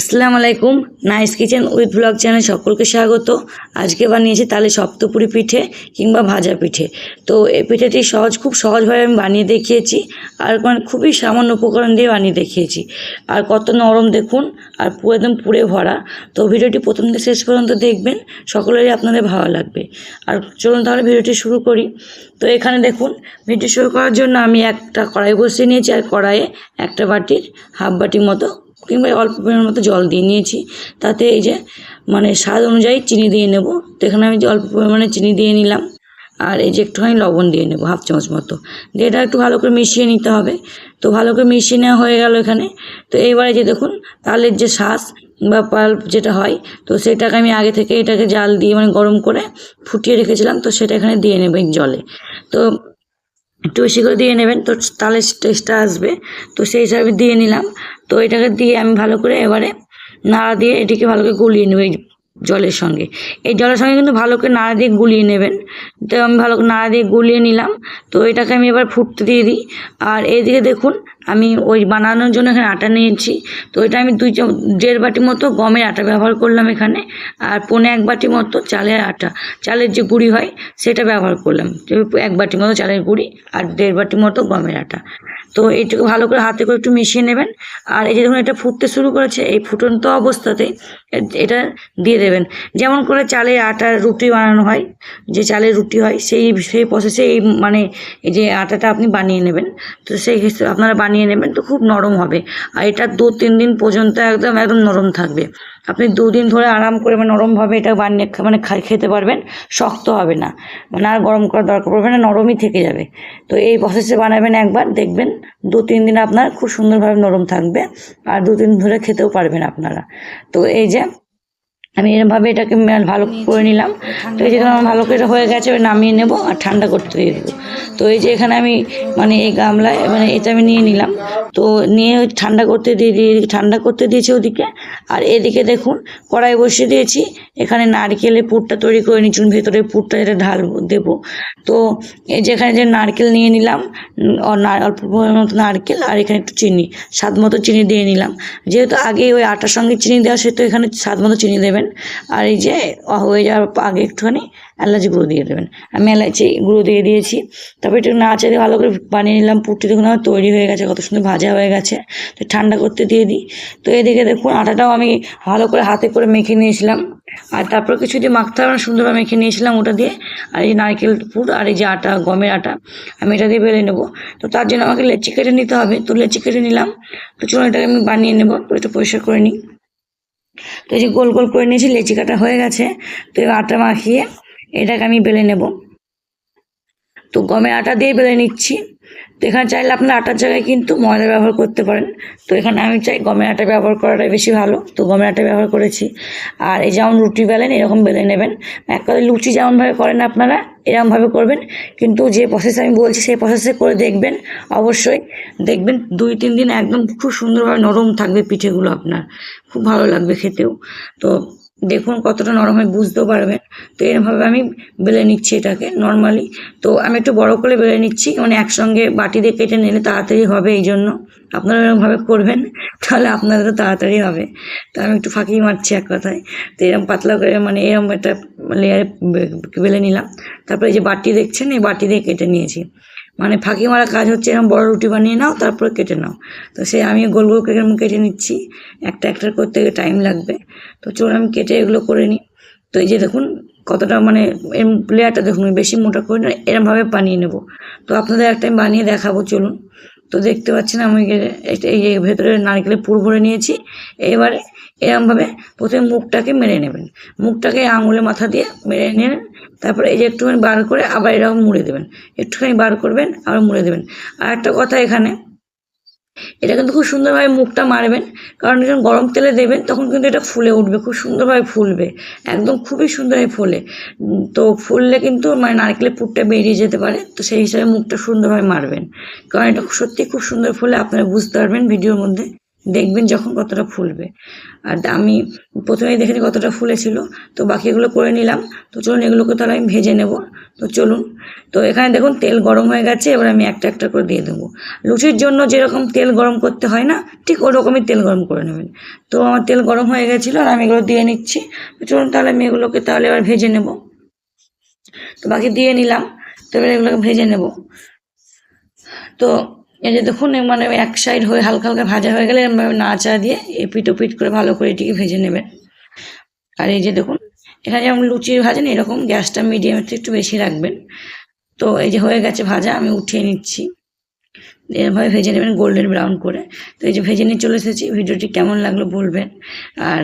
আসসালামু আলাইকুম, nice kitchen with blog channel সকলকে স্বাগত। আজকে বানিয়েছি তালে সপ্তপুরি পিঠে কিংবা ভাজা পিঠে। তো এই পিঠেটি সহজ, খুব সহজভাবে আমি বানিয়ে দেখিয়েছি আর মানে খুবই সামান্য উপকরণ দিয়ে বানিয়ে দেখিয়েছি। আর কত নরম দেখুন, আর পুরো একদম পুড়ে ভরা। তো ভিডিওটি প্রথম থেকে শেষ পর্যন্ত দেখবেন, সকলেরই আপনাদের ভালো লাগবে। আর চলুন তাহলে ভিডিওটি শুরু করি। তো এখানে দেখুন ভিডিও শুরু করার জন্য আমি একটা কড়াই বসিয়ে নিয়েছি, আর কড়াইয়ে একটা বাটির, হাফ বাটির মতো কিংবা অল্প পরিমাণ মতো জল দিয়ে নিয়েছি। তাতে এই যে মানে স্বাদ অনুযায়ী চিনি দিয়ে নেব। তো এখানে আমি অল্প পরিমাণে চিনি দিয়ে নিলাম, আর এই যে একটুখানি লবণ দিয়ে নেব, হাফ চামচ মতো। দিয়ে এটা একটু ভালো করে মিশিয়ে নিতে হবে। তো ভালো করে মিশিয়ে নেওয়া হয়ে গেল এখানে। তো এইবারে যে দেখুন, তালের যে শ্বাস বা পাল্প যেটা হয়, তো সেটাকে আমি আগে থেকে এটাকে জাল দিয়ে মানে গরম করে ফুটিয়ে রেখেছিলাম। তো সেটা এখানে দিয়ে নেবে জলে। তো একটু বেশি করে দিয়ে নেবেন, তো তাহলে টেস্টটা আসবে। তো সেই হিসাবে দিয়ে নিলাম। তো এটাকে দিয়ে আমি ভালো করে এবারে নাড়া দিয়ে এটিকে ভালো করে গুলিয়ে নেব। জলের সঙ্গে। এই জলের সঙ্গে কিন্তু ভালো করে নাড়া দিয়ে গুলিয়ে নেবেন। তো আমি ভালো করে নাড়া দিয়ে গুলিয়ে নিলাম। তো এটাকে আমি এবার ফুটতে দিয়ে দিই। আর এইদিকে দেখুন, আমি ওই বানানোর জন্য এখানে আটা নিয়েছি। তো এটা আমি দুই দেড় বাটি মতো গমের আটা ব্যবহার করলাম এখানে। আর পৌনে এক বাটি মতো চালের আটা। চালের যে গুঁড়ি হয়, সেটা ব্যবহার করলাম। এক বাটি মতো চালের গুঁড়ি আর দেড় বাটি মতো গমের আটা। তো এইটুকু ভালো করে হাতে করে একটু মিশিয়ে নেবেন। আর এই যে দেখুন, এটা ফুটতে শুরু করেছে, এই ফুটন্ত অবস্থাতেই এটা দিয়ে দেবেন। যেমন করে চালের আটার রুটি বানানো হয়, যে চালের রুটি হয়, সেই সেই প্রসেসে এই মানে এই যে আটাটা আপনি বানিয়ে নেবেন। তো সেই হিসেবে আপনারা বানিয়ে নেবেন, তো খুব নরম হবে। আর এটা দু তিন দিন পর্যন্ত একদম একদম নরম থাকবে। আপনি দুদিন ধরে আরাম করে মানে নরমভাবে এটা বানিয়ে মানে খেতে পারবেন, শক্ত হবে না। মানে আর গরম করার দরকার পড়বে না, নরমই থেকে যাবে। তো এই প্রসেসে বানাবেন একবার, দেখবেন দু তিন দিন আপনার খুব সুন্দরভাবে নরম থাকবে, আর দু তিন ধরে খেতেও পারবেন আপনারা। তো এই যে আমি এরমভাবে এটাকে ভালো করে নিলাম। তো এই যে আমার ভালো করে হয়ে গেছে নামিয়ে নেব আর ঠান্ডা করতে দিয়ে দেবো। তো এই যে এখানে আমি মানে এই গামলায় মানে এটা আমি নিয়ে নিলাম। তো নিয়ে ঠান্ডা করতে দিয়ে দিয়ে ঠান্ডা করতে দিয়েছি ওদিকে। আর এদিকে দেখুন কড়াই বসিয়ে দিয়েছি। এখানে নারকেলের পুরটা তৈরি করে নিচ্ছি ভেতরে পুরটা যেটা ঢাল দেবো। তো এই যে এখানে যে নারকেল নিয়ে নিলাম অল্প পরিমাণ মতো নারকেল আর এখানে একটু চিনি স্বাদ মতো চিনি দিয়ে নিলাম। যেহেতু আগে ওই আটার সঙ্গে চিনি দেওয়া সেহেতু এখানে স্বাদ মতো চিনি দেবেন। আর এই যে হয়ে যাওয়ার আগে একটুখানি এলাচি গুঁড়ো দিয়ে দেবেন। আমি এলাচি গুঁড়ো দিয়ে দিয়েছি। তারপর একটু নাড়া দিয়ে ভালো করে বানিয়ে নিলাম। পুরটি দেখুন আমার তৈরি হয়ে গেছে, কত সুন্দর ভাজা হয়ে গেছে। তো ঠান্ডা করতে দিয়ে দিই। তো এদিকে দেখুন আটাটাও আমি ভালো করে হাতে করে মেখে নিয়েছিলাম। আর তারপর কিছু দিয়ে মাখতে হবে সুন্দরভাবে মেখে নিয়েছিলাম ওটা দিয়ে। আর এই নারকেল পুর আর এই যে আটা, গমের আটা, আমি এটা দিয়ে বেলে নেব। তো তার জন্য আমাকে লেচি কেটে নিতে হবে। তো লেচি কেটে নিলাম। তো চলুন এটাকে আমি বানিয়ে নেব। এটা পরিষ্কার করে নিই। তো এই যে গোল গোল করে নিয়েছি, লেচি কাটা হয়ে গেছে। তো এবার আটা মাখিয়ে এটাকে আমি বেলে নেব। তো গমের আটা দিয়ে বেলে নিচ্ছি। তো এখানে চাইলে আপনার আটার জায়গায় কিন্তু ময়দা ব্যবহার করতে পারেন। তো এখানে আমি চাই গমের আটা ব্যবহার করাটাই বেশি ভালো। তো গমের আটা ব্যবহার করেছি। আর এই যেমন রুটি বেলেন, এরকম বেলে নেবেন। এক কথা লুচি যেমনভাবে করেন আপনারা এরকমভাবে করবেন। কিন্তু যে প্রসেস আমি বলছি, সেই প্রসেসে করে দেখবেন, অবশ্যই দেখবেন দুই, তিন দিন একদম খুব সুন্দরভাবে নরম থাকবে পিঠেগুলো আপনার। খুব ভালো লাগবে খেতেও। তো দেখুন কতটা নরম হয় বুঝতেও পারবেন। তো এরমভাবে আমি বেলে নিচ্ছি এটাকে নর্মালি তো আমি একটু বড় করে বেলে নিচ্ছি মানে একসঙ্গে বাটি দিয়ে কেটে নিলে তাড়াতাড়ি হবে এই জন্য। আপনারা এরকমভাবে করবেন, তাহলে আপনাদেরও তাড়াতাড়ি হবে। তো আমি একটু ফাঁকি মারছি এক কথায়। তো এরকম পাতলা করে মানে এরকম একটা লেয়ারে বেলে নিলাম। তারপরে যে বাটি দেখছেন, এই বাটি দিয়ে কেটে নিয়েছি। মানে ফাঁকি মারা কাজ হচ্ছে এরকম বড় রুটি বানিয়ে নাও, তারপরে কেটে নাও। তো সে আমি গোল গোল এরকম কেটে নিচ্ছি। একটা একটা করতে গেলে টাইম লাগবে। তো চলুন আমি কেটে এগুলো করে নিই। তো এই যে দেখুন, কতটা মানে এরম লেয়ারটা দেখুন বেশি মোটা করে না, এরমভাবে বানিয়ে নেব। তো আপনাদের একটা আমি বানিয়ে দেখাবো, চলুন। তো দেখতে পাচ্ছেন, আমি এই যে ভেতরে নারকেলের পুর ভরে নিয়েছি। এবারে এরমভাবে প্রথমে মুখটাকে মেরে নেবেন। মুখটাকে আঙুলে মাথা দিয়ে মেরে নিয়ে তারপরে এই যে একটুখানি বার করে আবার এরকম মুড়ে দেবেন। একটুখানি বার করবেন, আবার মুড়ে দেবেন। আর একটা কথা এখানে, এটা কিন্তু খুব সুন্দরভাবে মুখটা মারবেন, কারণ যখন গরম তেলে দেবেন তখন কিন্তু এটা ফুলে উঠবে, খুব সুন্দরভাবে ফুলবে। একদম খুবই সুন্দরভাবে ফোলে। তো ফুললে কিন্তু মানে নারকেলের পুরটা বেরিয়ে যেতে পারে, তো সেই হিসাবে মুখটা সুন্দরভাবে মারবেন। কারণ এটা সত্যি খুব সুন্দর ফুলে আপনারা বুঝতে পারবেন ভিডিওর মধ্যে। দেখবেন যখন কতটা ফুলবে। আর আমি প্রথমেই দেখেছি কতটা ফুলেছিল তো বাকিগুলো করে নিলাম। তো চলুন এগুলোকে তাহলে আমি ভেজে নেব। তো চলুন। তো এখানে দেখুন তেল গরম হয়ে গেছে, এবার আমি একটা একটা করে দিয়ে দেবো। লুচির জন্য যেরকম তেল গরম করতে হয় না, ঠিক ওরকমই তেল গরম করে নেবেন। তো আমার তেল গরম হয়ে গেছিল, আর আমি এগুলো দিয়ে নিচ্ছি। চলুন তাহলে আমি এগুলোকে তাহলে এবার ভেজে নেব। তো বাকি দিয়ে নিলাম, তো এবার এগুলোকে ভেজে নেব। তো এই যে দেখুন মানে এক সাইড হয়ে হালকা হালকা ভাজা হয়ে গেলে এরমভাবে নাচা দিয়ে এপিট ওপিট করে ভালো করে এটিকে ভেজে নেবেন। আর এই যে দেখুন এখানে যেমন লুচি ভাজেন এরকম গ্যাসটা মিডিয়ামের থেকে একটু বেশি রাখবেন। তো এই যে হয়ে গেছে ভাজা, আমি উঠিয়ে নিচ্ছি। এরভাবে ভেজে নেবেন গোল্ডেন ব্রাউন করে। তো এই যে ভেজে নিয়ে চলে এসেছি, ভিডিওটি কেমন লাগল বলবেন। আর